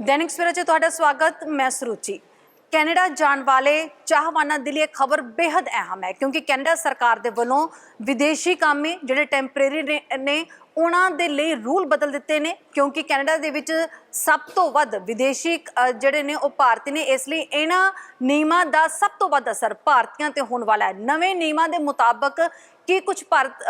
ਦੈਨਿਕ ਸਵੇਰਾ 'ਚ ਤੁਹਾਡਾ ਸਵਾਗਤ, ਮੈਂ ਸਰੂਚੀ। ਕੈਨੇਡਾ ਜਾਣ ਵਾਲੇ ਚਾਹਵਾਨਾਂ ਦੇ ਲਈ ਇਹ ਖਬਰ ਬੇहद ਅਹਿਮ ਹੈ, ਕਿਉਂਕਿ ਕੈਨੇਡਾ ਸਰਕਾਰ ਦੇ ਵੱਲੋਂ ਵਿਦੇਸ਼ੀ ਕਾਮੇ ਜਿਹੜੇ ਟੈਂਪਰੇਰੀ ਨੇ ਉਹਨਾਂ ਦੇ ਲਈ ਰੂਲ ਬਦਲ ਦਿੱਤੇ ਨੇ, ਕਿਉਂਕਿ ਕੈਨੇਡਾ ਦੇ ਵਿੱਚ ਸਭ ਤੋਂ ਵੱਧ ਵਿਦੇਸ਼ੀ ਜਿਹੜੇ ਨੇ ਉਹ ਭਾਰਤੀ ਨੇ, ਇਸ ਲਈ ਇਹਨਾਂ ਨਿਯਮਾਂ ਦਾ ਸਭ ਤੋਂ ਵੱਧ ਅਸਰ ਭਾਰਤੀਆਂ ਤੇ ਹੋਣ ਵਾਲਾ ਹੈ। ਨਵੇਂ ਨਿਯਮਾਂ ਦੇ ਮੁਤਾਬਕ ਕੀ ਕੁਝ ਭਾਰਤ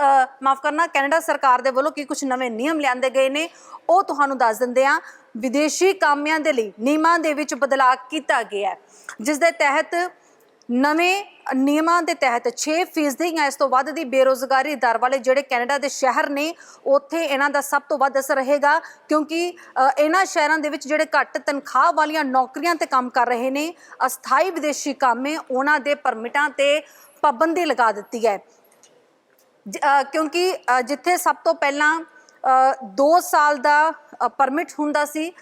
ਮਾਫ ਕਰਨਾ, ਕੈਨੇਡਾ ਸਰਕਾਰ ਦੇ ਵੱਲੋਂ ਕੀ ਕੁਝ ਨਵੇਂ ਨਿਯਮ ਲਿਆਂਦੇ ਗਏ ਨੇ, ਉਹ ਤੁਹਾਨੂੰ ਦੱਸ ਦਿੰਦੇ ਆ ਵਿਦੇਸ਼ੀ ਕਾਮਿਆਂ ਦੇ ਲਈ ਨਿਯਮਾਂ ਦੇ ਵਿੱਚ ਬਦਲਾਅ ਕੀਤਾ ਗਿਆ ਹੈ। ਜਿਸ ਦੇ ਤਹਿਤ ਨਵੇਂ ਨਿਯਮਾਂ ਦੇ ਤਹਿਤ 6% ਜਾਂ ਇਸ ਤੋਂ ਵੱਧ ਦੀ ਬੇਰੋਜ਼ਗਾਰੀ ਦਰ ਵਾਲੇ ਜਿਹੜੇ ਕੈਨੇਡਾ ਦੇ ਸ਼ਹਿਰ ਨੇ, ਉੱਥੇ ਇਹਨਾਂ ਦਾ ਸਭ ਤੋਂ ਵੱਧ ਅਸਰ ਰਹੇਗਾ ਕਿਉਂਕਿ ਇਹਨਾਂ ਸ਼ਹਿਰਾਂ ਦੇ ਵਿੱਚ ਜਿਹੜੇ ਘੱਟ ਤਨਖਾਹ ਵਾਲੀਆਂ ਨੌਕਰੀਆਂ ਤੇ ਕੰਮ ਕਰ ਰਹੇ ਨੇ, ਅਸਥਾਈ ਵਿਦੇਸ਼ੀ ਕਾਮੇ ਉਹਨਾਂ ਦੇ ਪਰਮਿਟਾਂ ਤੇ ਪਾਬੰਦੀ ਲਗਾ ਦਿੱਤੀ ਹੈ। ਕਿਉਂਕਿ ਜਿੱਥੇ ਸਭ ਤੋਂ ਪਹਿਲਾਂ 2 ਸਾਲ ਦਾ ਪਰਮਿਟ ਹੁੰਦਾ ਸੀ,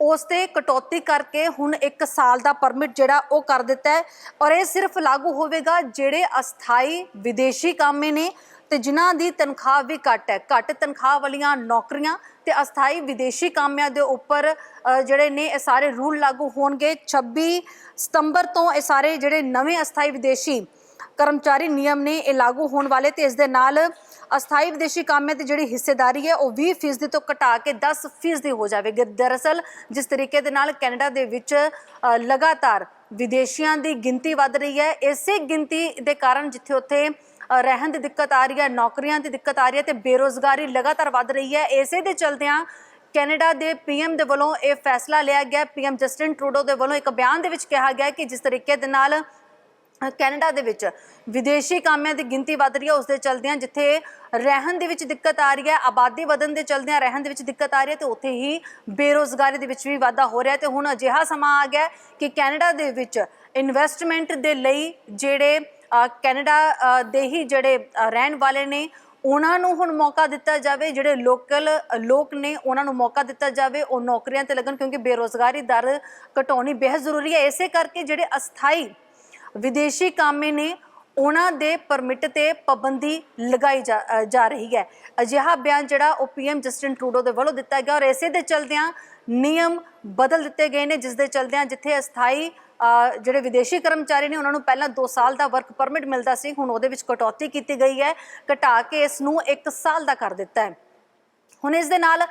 ਉਸ ਤੇ ਕਟੌਤੀ ਕਰਕੇ ਹੁਣ 1 ਸਾਲ ਦਾ ਪਰਮਿਟ ਜਿਹੜਾ ਉਹ ਕਰ ਦਿੱਤਾ ਹੈ। ਔਰ ਇਹ ਸਿਰਫ ਲਾਗੂ ਹੋਵੇਗਾ ਜਿਹੜੇ ਅਸਥਾਈ ਵਿਦੇਸ਼ੀ ਕਾਮੇ ਨੇ ਤੇ ਜਿਨ੍ਹਾਂ ਦੀ ਤਨਖਾਹ ਵੀ ਘੱਟ ਹੈ। ਘੱਟ ਤਨਖਾਹ ਵਾਲੀਆਂ ਨੌਕਰੀਆਂ ਤੇ ਅਸਥਾਈ ਵਿਦੇਸ਼ੀ ਕਾਮਿਆਂ ਦੇ ਉੱਪਰ ਜਿਹੜੇ ਨੇ, ਇਹ ਸਾਰੇ ਰੂਲ ਲਾਗੂ ਹੋਣਗੇ। 26 ਸਤੰਬਰ ਤੋਂ ਇਹ ਸਾਰੇ ਜਿਹੜੇ ਨਵੇਂ ਅਸਥਾਈ ਵਿਦੇਸ਼ੀ ਕਰਮਚਾਰੀ ਨਿਯਮ ਨੇ ਇਹ ਲਾਗੂ ਹੋਣ ਵਾਲੇ ਤੇ ਇਸ ਦੇ ਨਾਲ ਅਸਥਾਈ ਵਿਦੇਸ਼ੀ ਕਾਮਿਆਂ ਦੀ ਜਿਹੜੀ ਹਿੱਸੇਦਾਰੀ ਹੈ, ਉਹ 20% ਤੋਂ ਘਟਾ ਕੇ 10% ਹੋ ਜਾਵੇਗੀ। ਦਰਅਸਲ ਜਿਸ ਤਰੀਕੇ ਦੇ ਨਾਲ ਕੈਨੇਡਾ ਦੇ ਵਿੱਚ ਲਗਾਤਾਰ ਵਿਦੇਸ਼ੀਆਂ ਦੀ ਗਿਣਤੀ ਵੱਧ ਰਹੀ ਹੈ, ਇਸੇ ਗਿਣਤੀ ਦੇ ਕਾਰਨ ਜਿੱਥੇ ਉੱਥੇ ਰਹਿਣ ਦੀ ਦਿੱਕਤ ਆ ਰਹੀ ਹੈ, ਨੌਕਰੀਆਂ ਦੀ ਦਿੱਕਤ ਆ ਰਹੀ ਹੈ ਤੇ ਬੇਰੋਜ਼ਗਾਰੀ ਲਗਾਤਾਰ ਵੱਧ ਰਹੀ ਹੈ। ਇਸੇ ਦੇ ਚਲਦਿਆਂ ਕੈਨੇਡਾ ਦੇ ਪੀਐਮ ਦੇ ਵੱਲੋਂ ਇਹ ਫੈਸਲਾ ਲਿਆ ਗਿਆ ਪੀਐਮ ਜਸਟਿਨ ਟਰੂਡੋ ਦੇ ਵੱਲੋਂ ਇੱਕ ਬਿਆਨ ਦੇ ਵਿੱਚ ਕਿਹਾ ਗਿਆ ਕਿ ਜਿਸ ਤਰੀਕੇ ਦੇ ਨਾਲ ਕੈਨੇਡਾ ਦੇ ਵਿੱਚ ਵਿਦੇਸ਼ੀ ਕਾਮਿਆਂ ਦੀ ਗਿਣਤੀ ਵੱਧ ਰਹੀ ਹੈ, ਉਸ ਦੇ ਚਲਦਿਆਂ ਜਿੱਥੇ ਰਹਿਣ ਦੇ ਵਿੱਚ ਦਿੱਕਤ ਆ ਰਹੀ ਹੈ, ਆਬਾਦੀ ਵਧਣ ਦੇ ਚਲਦਿਆਂ ਰਹਿਣ ਦੇ ਵਿੱਚ ਦਿੱਕਤ ਆ ਰਹੀ ਹੈ ਤੇ ਉੱਥੇ ਹੀ ਬੇਰੋਜ਼ਗਾਰੀ ਦੇ ਵਿੱਚ ਵੀ ਵਾਧਾ ਹੋ ਰਿਹਾ ਹੈ ਤੇ ਹੁਣ ਅਜਿਹਾ ਸਮਾਂ ਆ ਗਿਆ ਕਿ ਕੈਨੇਡਾ ਦੇ ਵਿੱਚ ਇਨਵੈਸਟਮੈਂਟ ਦੇ ਲਈ ਜਿਹੜੇ ਕੈਨੇਡਾ ਦੇ ਹੀ ਜਿਹੜੇ ਰਹਿਣ ਵਾਲੇ ਨੇ, ਉਹਨਾਂ ਨੂੰ ਹੁਣ ਮੌਕਾ ਦਿੱਤਾ ਜਾਵੇ, ਜਿਹੜੇ ਲੋਕਲ ਲੋਕ ਨੇ, ਉਹਨਾਂ ਨੂੰ ਮੌਕਾ ਦਿੱਤਾ ਜਾਵੇ, ਉਹ ਨੌਕਰੀਆਂ ਤੇ ਲੱਗਣ ਕਿਉਂਕਿ ਬੇਰੋਜ਼ਗਾਰੀ ਦਰ ਘਟਾਉਣੀ ਬੇਹੱਦ ਜ਼ਰੂਰੀ ਹੈ। ਇਸੇ ਕਰਕੇ ਜਿਹੜੇ ਅਸਥਾਈ ਵਿਦੇਸ਼ੀ ਕਾਮੇ ਨੇ ਉਹਨਾਂ ਦੇ ਪਰਮਿਟ ਤੇ ਪਾਬੰਦੀ ਲਗਾਈ ਜਾ ਜਾ ਰਹੀ ਹੈ। ਅਜਿਹਾ ਬਿਆਨ ਜਿਹੜਾ ਉਹ ਪੀਐਮ ਜਸਟਿਨ ਟਰੂਡੋ ਦੇ ਵੱਲੋਂ ਦਿੱਤਾ ਗਿਆ ਔਰ ਇਸੇ ਦੇ ਚਲਦਿਆਂ ਨਿਯਮ ਬਦਲ ਦਿੱਤੇ ਗਏ ਨੇ, ਜਿਸ ਦੇ ਚਲਦਿਆਂ ਜਿੱਥੇ ਅਸਥਾਈ ਜਿਹੜੇ ਵਿਦੇਸ਼ੀ ਕਰਮਚਾਰੀ ਨੇ ਉਹਨਾਂ ਨੂੰ ਪਹਿਲਾਂ 2 ਸਾਲ ਦਾ ਵਰਕ ਪਰਮਿਟ ਮਿਲਦਾ ਸੀ, ਹੁਣ ਉਹਦੇ ਵਿੱਚ ਕਟੌਤੀ ਕੀਤੀ ਗਈ ਹੈ, ਘਟਾ ਕੇ ਇਸ ਨੂੰ 1 ਸਾਲ ਦਾ ਕਰ ਦਿੱਤਾ ਹੈ। ਹੁਣ ਇਸ ਦੇ ਨਾਲ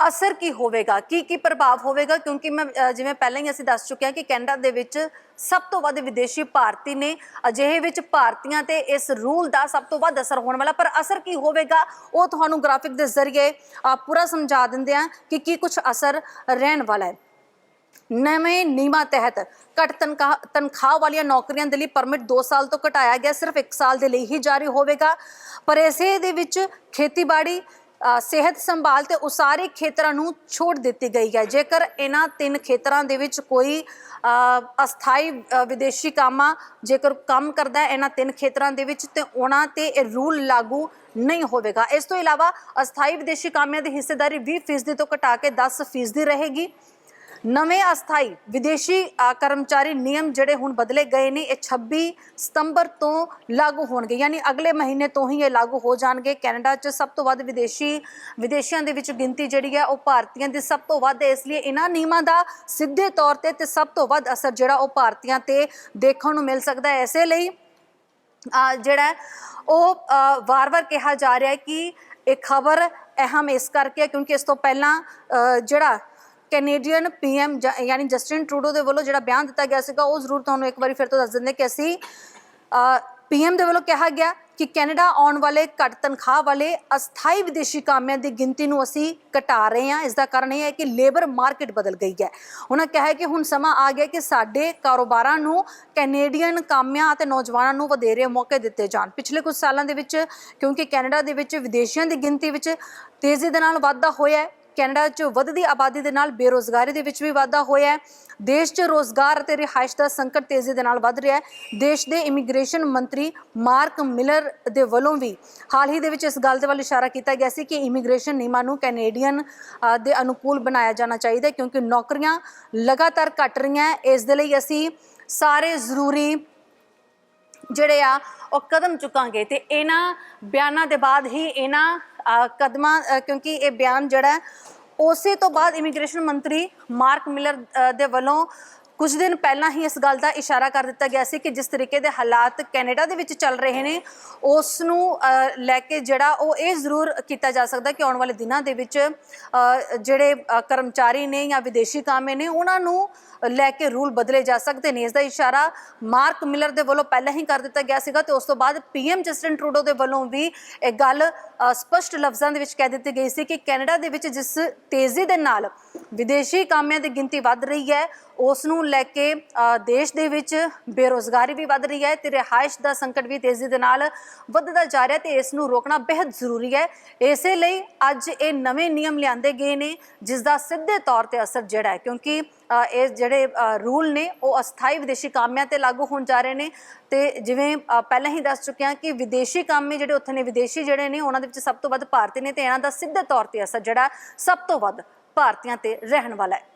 ਅਸਰ ਕੀ ਹੋਵੇਗਾ? ਕੀ ਕੀ ਪ੍ਰਭਾਵ ਹੋਵੇਗਾ? ਕਿਉਂਕਿ ਮੈਂ ਅ, ਜਿਵੇਂ ਪਹਿਲਾਂ ਹੀ ਅਸੀਂ ਦੱਸ ਚੁੱਕੇ ਹਾਂ ਕਿ ਕੈਨੇਡਾ ਦੇ ਵਿੱਚ ਸਭ ਤੋਂ ਵੱਧ ਵਿਦੇਸ਼ੀ ਭਾਰਤੀ ਨੇ ਅਜਿਹੇ ਵਿੱਚ ਭਾਰਤੀਆਂ ਤੇ ਇਸ ਰੂਲ ਦਾ ਸਭ ਤੋਂ ਵੱਧ ਅਸਰ ਹੋਣ ਵਾਲਾ। ਪਰ ਅਸਰ ਕੀ ਹੋਵੇਗਾ? ਉਹ ਤੁਹਾਨੂੰ ਗ੍ਰਾਫਿਕ ਦੇ ਜ਼ਰੀਏ ਅ, ਪੂਰਾ ਸਮਝਾ ਦਿੰਦੇ ਹਾਂ ਕਿ ਕੀ ਕੁਝ ਅਸਰ ਰਹਿਣ ਵਾਲਾ ਹੈ। ਨਵੇਂ ਨਿਯਮਾਂ ਤਹਿਤ ਘੱਟ ਤਨਖਾਹ ਤਨਖਾਹ ਵਾਲੀਆਂ ਨੌਕਰੀਆਂ ਦੇ ਲਈ ਪਰਮਿਟ 2 ਸਾਲ ਤੋਂ ਘਟਾਇਆ ਗਿਆ। ਸਿਰਫ 1 ਸਾਲ ਦੇ ਲਈ ਹੀ ਜਾਰੀ ਹੋਵੇਗਾ। ਪਰ ਇਸੇ ਦੇ ਵਿੱਚ ਖੇਤੀਬਾੜੀ ਸਿਹਤ ਸੰਭਾਲ ਤੇ ਉਸਾਰੀ ਖੇਤਰਾਂ ਨੂੰ ਛੋਟ ਦਿੱਤੀ ਗਈ ਹੈ। ਜੇਕਰ ਇਹਨਾਂ ਤਿੰਨ ਖੇਤਰਾਂ ਦੇ ਵਿੱਚ ਕੋਈ ਅਸਥਾਈ ਵਿਦੇਸ਼ੀ ਕਾਮਾ ਜੇਕਰ ਕੰਮ ਕਰਦਾ ਹੈ ਇਹਨਾਂ ਤਿੰਨ ਖੇਤਰਾਂ ਦੇ ਵਿੱਚ, ਤੇ ਉਹਨਾਂ ਤੇ ਇਹ ਰੂਲ ਲਾਗੂ ਨਹੀਂ ਹੋਵੇਗਾ। ਇਸ ਤੋਂ ਇਲਾਵਾ ਅਸਥਾਈ ਵਿਦੇਸ਼ੀ ਕਾਮਿਆਂ ਦੀ ਹਿੱਸੇਦਾਰੀ 20% ਤੋਂ ਘਟਾ ਕੇ 10% ਰਹੇਗੀ। ਨਵੇਂ ਅਸਥਾਈ ਵਿਦੇਸ਼ੀ ਕਰਮਚਾਰੀ ਨਿਯਮ ਜਿਹੜੇ ਹੁਣ ਬਦਲੇ ਗਏ ਨੇ, ਇਹ 26 ਸਤੰਬਰ ਤੋਂ ਲਾਗੂ ਹੋਣਗੇ। ਯਾਨੀ ਅਗਲੇ ਮਹੀਨੇ ਤੋਂ ਹੀ ਇਹ ਲਾਗੂ ਹੋ ਜਾਣਗੇ। ਕੈਨੇਡਾ 'ਚ ਸਭ ਤੋਂ ਵੱਧ ਵਿਦੇਸ਼ੀ, ਵਿਦੇਸ਼ੀਆਂ ਦੇ ਵਿੱਚ ਗਿਣਤੀ ਜਿਹੜੀ ਹੈ ਉਹ ਭਾਰਤੀਆਂ ਦੀ ਸਭ ਤੋਂ ਵੱਧ। ਹੈ ਇਸ ਲਈ ਇਹਨਾਂ ਨਿਯਮਾਂ ਦਾ ਸਿੱਧੇ ਤੌਰ ਤੇ ਤੇ ਸਭ ਤੋਂ ਵੱਧ ਅਸਰ ਜਿਹੜਾ ਉਹ ਭਾਰਤੀਆਂ ਤੇ ਦੇਖਣ ਨੂੰ ਮਿਲ ਸਕਦਾ ਹੈ। ਇਸੇ ਲਈ ਜਿਹੜਾ ਉਹ ਵਾਰ-ਵਾਰ ਕਿਹਾ ਜਾ ਰਿਹਾ ਹੈ ਕਿ ਇਹ ਖਬਰ ਅਹਿਮ ਇਸ ਕਰਕੇ ਕਿਉਂਕਿ ਇਸ ਤੋਂ ਪਹਿਲਾਂ ਜਿਹੜਾ ਕੈਨੇਡੀਅਨ ਪੀਐਮ ਯਾਨੀ ਜਸਟਿਨ ਟਰੂਡੋ ਦੇ ਵੱਲੋਂ ਜਿਹੜਾ ਬਿਆਨ ਦਿੱਤਾ ਗਿਆ ਸੀਗਾ, ਉਹ ਜ਼ਰੂਰ ਤੁਹਾਨੂੰ ਇੱਕ ਵਾਰੀ ਫਿਰ ਤੋਂ ਦੱਸ ਦਿੰਦੇ ਕਿ ਅਸੀਂ ਪੀਐਮ ਦੇ ਵੱਲੋਂ ਕਿਹਾ ਗਿਆ ਕਿ ਕੈਨੇਡਾ ਆਉਣ ਵਾਲੇ ਘੱਟ ਤਨਖਾਹ ਵਾਲੇ ਅਸਥਾਈ ਵਿਦੇਸ਼ੀ ਕਾਮਿਆਂ ਦੀ ਗਿਣਤੀ ਨੂੰ ਅਸੀਂ ਘਟਾ ਰਹੇ ਹਾਂ। ਇਸ ਦਾ ਕਾਰਨ ਇਹ ਹੈ ਕਿ ਲੇਬਰ ਮਾਰਕੀਟ ਬਦਲ ਗਈ ਹੈ। ਉਹਨਾਂ ਕਿਹਾ ਹੈ ਕਿ ਹੁਣ ਸਮਾਂ ਆ ਗਿਆ ਕਿ ਸਾਡੇ ਕਾਰੋਬਾਰਾਂ ਨੂੰ ਕੈਨੇਡੀਅਨ ਕਾਮਿਆਂ ਅਤੇ ਨੌਜਵਾਨਾਂ ਨੂੰ ਵਧੇਰੇ ਮੌਕੇ ਦਿੱਤੇ ਜਾਣ। ਪਿਛਲੇ ਕੁਝ ਸਾਲਾਂ ਦੇ ਵਿੱਚ, ਕਿਉਂਕਿ ਕੈਨੇਡਾ ਦੇ ਵਿੱਚ ਵਿਦੇਸ਼ੀਆਂ ਦੀ ਗਿਣਤੀ ਵਿੱਚ ਤੇਜ਼ੀ ਦੇ ਨਾਲ ਵਾਧਾ ਹੋਇਆ ਹੈ ਕੈਨੇਡਾ 'ਚ ਵੱਧਦੀ ਆਬਾਦੀ ਦੇ ਨਾਲ ਬੇਰੋਜ਼ਗਾਰੀ ਦੇ ਵਿੱਚ ਵੀ ਵਾਧਾ ਹੋਇਆ ਹੈ। ਦੇਸ਼ 'ਚ ਰੋਜ਼ਗਾਰ ਅਤੇ ਰਿਹਾਇਸ਼ ਦਾ ਸੰਕਟ ਤੇਜ਼ੀ ਦੇ ਨਾਲ ਵੱਧ ਰਿਹਾ ਹੈ। ਦੇਸ਼ ਦੇ ਇਮੀਗ੍ਰੇਸ਼ਨ ਮੰਤਰੀ ਮਾਰਕ ਮਿਲਰ ਦੇ ਵੱਲੋਂ ਵੀ ਹਾਲ ਹੀ ਦੇ ਵਿੱਚ ਇਸ ਗੱਲ ਦੇ ਵੱਲ ਇਸ਼ਾਰਾ ਕੀਤਾ ਗਿਆ ਸੀ ਕਿ ਇਮੀਗ੍ਰੇਸ਼ਨ ਨਿਯਮਾਂ ਨੂੰ ਕੈਨੇਡੀਅਨ ਦੇ ਅਨੁਕੂਲ ਬਣਾਇਆ ਜਾਣਾ ਚਾਹੀਦਾ ਕਿਉਂਕਿ ਨੌਕਰੀਆਂ ਲਗਾਤਾਰ ਘਟ ਰਹੀਆਂ ਇਸ ਦੇ ਲਈ ਅਸੀਂ ਸਾਰੇ ਜ਼ਰੂਰੀ ਜਿਹੜੇ ਆ, ਉਹ ਕਦਮ ਚੁੱਕਾਂਗੇ ਤੇ ਇਹਨਾਂ ਬਿਆਨਾਂ ਦੇ ਬਾਅਦ ਹੀ ਇਹਨਾਂ ਕਦਮਾਂ ਕਿਉਂਕਿ ਇਹ ਬਿਆਨ ਜਿਹੜਾ ਉਸੇ ਤੋਂ ਬਾਅਦ ਇਮੀਗ੍ਰੇਸ਼ਨ ਮੰਤਰੀ ਮਾਰਕ ਮਿਲਰ ਦੇ ਵੱਲੋਂ ਕੁਝ ਦਿਨ ਪਹਿਲਾਂ ਹੀ ਇਸ ਗੱਲ ਦਾ ਇਸ਼ਾਰਾ ਕਰ ਦਿੱਤਾ ਗਿਆ ਸੀ ਕਿ ਜਿਸ ਤਰੀਕੇ ਦੇ ਹਾਲਾਤ ਕੈਨੇਡਾ ਦੇ ਵਿੱਚ ਚੱਲ ਰਹੇ ਨੇ ਉਸ ਨੂੰ ਲੈ ਕੇ ਜਿਹੜਾ ਉਹ ਇਹ ਜ਼ਰੂਰ ਕੀਤਾ ਜਾ ਸਕਦਾ ਕਿ ਆਉਣ ਵਾਲੇ ਦਿਨਾਂ ਦੇ ਵਿੱਚ ਜਿਹੜੇ ਕਰਮਚਾਰੀ ਨੇ ਜਾਂ ਵਿਦੇਸ਼ੀ ਕਾਮੇ ਨੇ ਉਹਨਾਂ ਨੂੰ ਲੈ ਕੇ ਰੂਲ ਬਦਲੇ ਜਾ ਸਕਦੇ ਨੇ। ਇਸ ਦਾ ਇਸ਼ਾਰਾ ਮਾਰਕ ਮਿਲਰ ਦੇ ਵੱਲੋਂ ਪਹਿਲਾਂ ਹੀ ਕਰ ਦਿੱਤਾ ਗਿਆ ਸੀਗਾ ਤੇ ਉਸ ਤੋਂ ਬਾਅਦ ਪੀਐਮ ਜਸਟਿਨ ਟਰੂਡੋ ਦੇ ਵੱਲੋਂ ਵੀ ਇਹ ਗੱਲ ਅ, ਸਪਸ਼ਟ ਲਫ਼ਜ਼ਾਂ ਦੇ ਵਿੱਚ ਕਹਿ ਦਿੱਤੀ ਗਈ ਸੀ ਕਿ ਕੈਨੇਡਾ ਦੇ ਵਿੱਚ ਜਿਸ ਤੇਜ਼ੀ ਦੇ ਨਾਲ ਵਿਦੇਸ਼ੀ ਕਾਮਿਆਂ ਦੀ ਗਿਣਤੀ ਵੱਧ ਰਹੀ ਹੈ ਉਸ ਨੂੰ ਲੈ ਕੇ ਦੇਸ਼ ਦੇ ਵਿੱਚ ਬੇਰੋਜ਼ਗਾਰੀ ਵੀ ਵੱਧ ਰਹੀ ਹੈ ਤੇ ਰਿਹਾਇਸ਼ ਦਾ ਸੰਕਟ ਵੀ ਤੇਜ਼ੀ ਦੇ ਨਾਲ ਵੱਧਦਾ ਜਾ ਰਿਹਾ ਤੇ ਇਸ ਨੂੰ ਰੋਕਣਾ ਬੇहद ਜ਼ਰੂਰੀ ਹੈ। ਇਸੇ ਲਈ ਅੱਜ ਇਹ ਨਵੇਂ ਨਿਯਮ ਲਿਆਂਦੇ ਗਏ ਨੇ ਜਿਸ ਦਾ ਸਿੱਧੇ ਤੌਰ ਤੇ ਅਸਰ ਜਿਹੜਾ ਹੈ, ਕਿਉਂਕਿ ਇਹ ਜਿਹੜੇ ਰੂਲ ਨੇ, ਉਹ ਅਸਥਾਈ ਵਿਦੇਸ਼ੀ ਕਾਮਿਆਂ ਤੇ ਲਾਗੂ ਹੋਣ ਜਾ ਰਹੇ ਨੇ ਤੇ ਜਿਵੇਂ ਪਹਿਲਾਂ ਹੀ ਦੱਸ ਚੁੱਕਿਆ ਕਿ ਵਿਦੇਸ਼ੀ ਕਾਮੇ ਜਿਹੜੇ ਉੱਥੇ ਨੇ, ਵਿਦੇਸ਼ੀ ਜਿਹੜੇ ਨੇ, ਉਹਨਾਂ ਦੇ ਵਿੱਚ ਸਭ ਤੋਂ ਵੱਧ ਭਾਰਤੀ ਨੇ ਤੇ ਇਹਨਾਂ ਦਾ ਸਿੱਧੇ ਤੌਰ ਤੇ ਅਸਰ ਜਿਹੜਾ ਸਭ ਤੋਂ ਵੱਧ ਭਾਰਤੀਆਂ ਤੇ ਰਹਿਣ ਵਾਲਾ ਹੈ।